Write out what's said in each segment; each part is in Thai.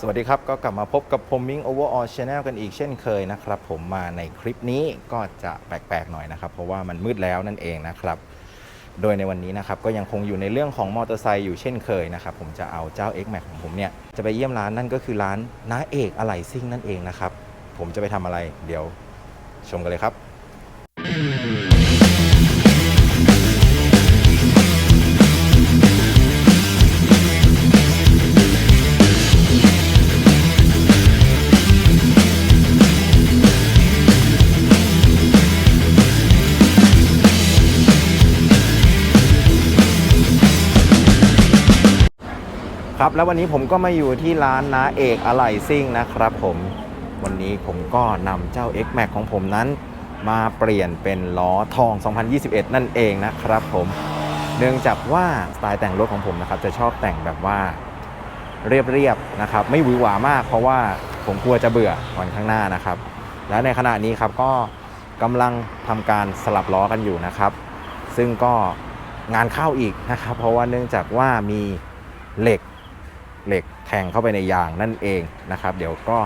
สวัสดีครับ ก็กลับมาพบกับผมมิง Overall Channel กันอีกเช่นเคยนะครับ ผมมาในคลิปนี้ก็จะแปลกๆหน่อยนะครับ เพราะว่ามันมืดแล้วนั่นเองนะครับ โดยในวันนี้นะครับ ก็ยังคงอยู่ในเรื่องของมอเตอร์ไซค์อยู่เช่นเคยนะครับ ผมจะเอาเจ้า X Max ของผมเนี่ย จะไปเยี่ยมร้านนั่นก็คือร้านน้าเอกอะไหล่ซิ่งนั่นเองนะครับ ผมจะไปทำอะไรเดี๋ยวชมกันเลยครับ ครับแล้ววันนี้ผมก็มาอยู่ที่ร้านนาเอกอะไหล่ซิ่งนะครับผมวันนี้ผมก็นำเจ้า X Max ของผมนั้น มาเปลี่ยนเป็นล้อทอง 2021 นั่นเองนะครับผมเนื่องจากว่าสไตล์แต่งรถของผมนะครับจะชอบแต่งแบบว่าเรียบๆนะครับไม่หวือหวามาก เพราะว่าผมกลัวจะเบื่อวันข้างหน้านะครับ และในขณะนี้ครับก็กำลังทำการสลับล้อกันอยู่นะครับ ซึ่งก็งานเข้าอีกนะครับ เพราะว่าเนื่องจากว่ามีเหล็ก เหล็กแทงเข้าไปในยางนั่นเองนะครับ เดี๋ยวก็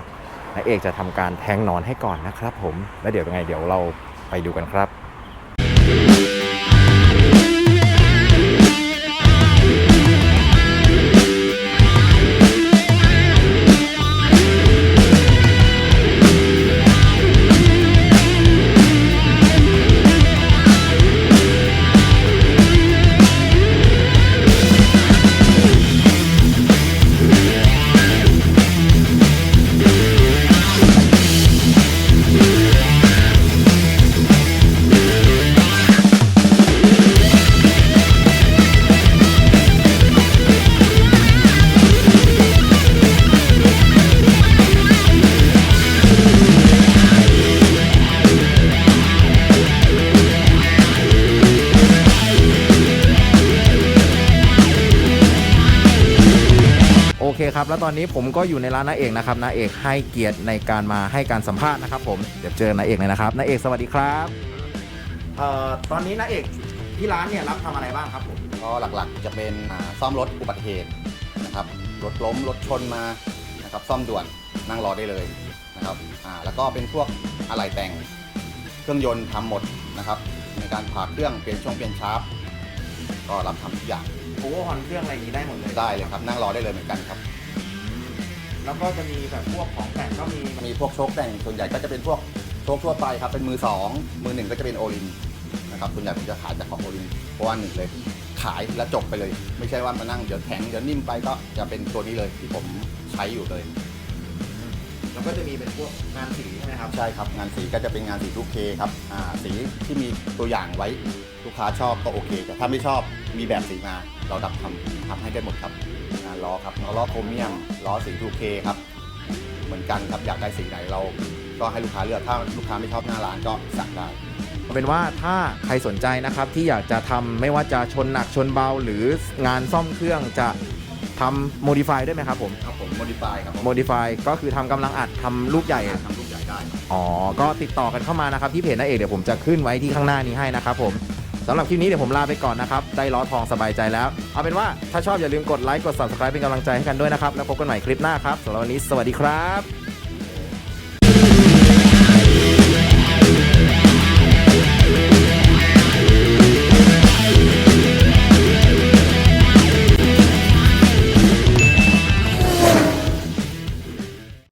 นายเอกจะทำการแทงนอนให้ก่อนนะครับผมแล้วเดี๋ยวยังไงเดี๋ยวเราไปดูกันครับ เคครับ แล้วตอนนี้ผมก็อยู่ในร้านนาเอกนะครับนาเอกให้เกียรติในการมาให้การสัมภาษณ์นะครับผมเดี๋ยวเจอนาเอกเลยนะครับนาเอกสวัสดีครับเอ่อตอนนี้นาเอกที่ร้านเนี่ยรับทำอะไรบ้างครับผมก็หลักๆจะเป็นอ่าซ่อมรถอุบัติเหตุนะครับรถล้มรถชนมานะครับซ่อมด่วนนั่งรอได้เลยนะครับอ่าแล้วก็เป็นพวกอะไหล่แต่งเครื่องยนต์ทำหมดนะครับในการผ่าเครื่องเปลี่ยนช่องเปลี่ยนชาร์ปก็รับทำทุกอย่าง โอเวอร์ฮอนเครื่องอะไรอย่างนี้ได้หมดเลยได้เลยครับ นั่งรอได้เลยเหมือนกันครับ แล้วก็จะมีแบบพวกของแต่งก็มีมีพวกโชคแต่งส่วนใหญ่ก็จะเป็นพวกโชคทั่วไปครับ เป็นมือสองมือหนึ่งก็จะเป็นโอลินนะครับส่วนใหญ่ผมจะขายจากของโอลินเพราะว่าหนึ่งเลย ขายแล้วจบไปเลย ไม่ใช่ว่ามานั่งเดี๋ยวแข็งเดี๋ยวนิ่มไปก็จะเป็นตัวนี้เลยที่ผมใช้อยู่เลย แล้วก็จะมีเป็นพวกงานสีใช่ไหมครับใช่ครับงานสีก็จะเป็นงานสีทุกเคครับอ่าสีที่มีตัวอย่างไว้ลูกค้าชอบก็โอเค แต่ถ้าไม่ชอบมีแบบสีมาเราดับทำทำให้ได้หมดครับงานล้อครับล้อโครเมียมล้อสีทูเคครับเหมือนกันครับอยากได้สีไหนเรา ก็ให้ลูกค้าเลือกถ้าลูกค้าไม่ชอบหน้าร้านก็สั่งได้เอาเป็นว่าถ้าใครสนใจนะครับที่อยากจะทำไม่ว่าจะชนหนักชนเบาหรืองานซ่อมเครื่องจะ ทำโมดิฟายด้วยไหมครับผมครับผม modify ครับผมโมดิฟายก็คือทำกำลังอัดทำลูกใหญ่ ทำลูกใหญ่ได้อ๋อ ก็ติดต่อกันเข้ามานะครับที่เพจนาเอกเดี๋ยวผมจะขึ้นไว้ที่ข้างหน้านี้ให้นะครับผมสำหรับคลิปนี้เดี๋ยวผมลาไปก่อนนะครับได้ล้อทองสบายใจแล้ว เอาเป็นว่าถ้าชอบอย่าลืมกดไลค์กด subscribe เป็นกำลังใจให้กันด้วยนะครับ แล้วพบกันใหม่คลิปหน้าครับสำหรับวันนี้สวัสดีครับ